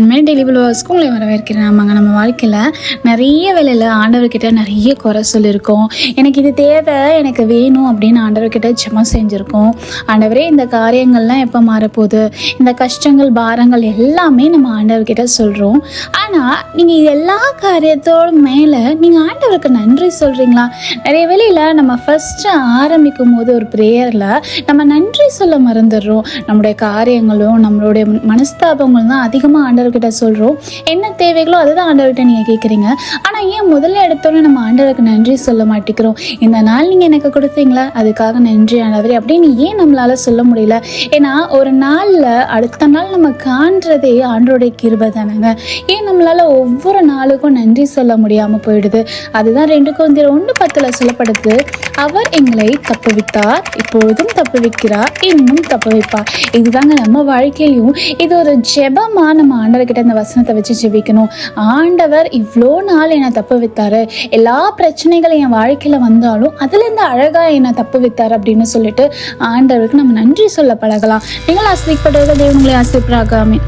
உண்மையாக டெய்லி விழுவாஸ்க்கு உங்களை வரவேற்கிறேன். ஆமாங்க நம்ம வாழ்க்கையில் நிறைய வேலையில் ஆண்டவர்கிட்ட நிறைய குறை சொல்லியிருக்கோம். எனக்கு இது தேவை எனக்கு வேணும் அப்படின்னு ஆண்டவர்கிட்ட ஜெப செஞ்சுருக்கோம். ஆண்டவரே இந்த காரியங்கள்லாம் எப்போ மாறப்போகுது? இந்த கஷ்டங்கள் பாரங்கள் எல்லாமே நம்ம ஆண்டவர்கிட்ட சொல்கிறோம் ஆனால் நீங்கள் இது எல்லா காரியத்தோட மேலே நீங்கள் ஆண்டவருக்கு நன்றி சொல்கிறீங்களா நிறைய வேலையில் நம்ம ஃபஸ்ட்டு ஆரம்பிக்கும் போது ஒரு ப்ரேயரில் நம்ம நன்றி சொல்ல மறந்துடுறோம். நம்முடைய காரியங்களும் நம்மளுடைய மனஸ்தாபங்களும் தான் அதிகமாக ஆண்டவர் ஆண்டவர்கிட்ட சொல்கிறோம் என்ன தேவைகளோ அதுதான் ஆண்டவர்கிட்ட நீங்கள் கேட்குறீங்க ஆனால் ஏன் முதல்ல எடுத்தோன்னே நம்ம ஆண்டவருக்கு நன்றி சொல்ல மாட்டேங்கிறோம்? இந்த நாள் நீங்கள் எனக்கு கொடுத்தீங்களா? அதுக்காக நன்றி ஆண்டவர். அப்படின்னு ஏன் நம்மளால் சொல்ல முடியல? ஏன்னா ஒரு நாளில் அடுத்த நாள் நம்ம காண்றதே ஆண்டோடைய கிருபை தானேங்க. ஏன் நம்மளால் ஒவ்வொரு நாளுக்கும் நன்றி சொல்ல முடியாமல் போயிடுது? அதுதான் ரெண்டு குழந்தையர் ஒன்று பத்தில் சொல்லப்படுது. அவர் எங்களை தப்புவித்தார் இப்பொழுதும் தப்புவிக்கிறார் இன்னும் தப்புவிப்பார். இதுதாங்க நம்ம வாழ்க்கையிலையும் இது ஒரு ஜெபமான நம்ம ஆண்டவர்கிட்ட இந்த வசனத்தை வச்சு ஜெபிக்கணும். ஆண்டவர் இவ்வளோ நாள் என்னை தப்பு வித்தாரு எல்லா பிரச்சனைகளும் என் வாழ்க்கையில் வந்தாலும் அதுலேருந்து அழகாக என்னை தப்பு வித்தார் அப்படின்னு சொல்லிட்டு ஆண்டவருக்கு நம்ம நன்றி சொல்ல பழகலாம். நீங்கள் ஆசிரியப்படுவதை தேவங்களை ஆசிரியப்படாகாமே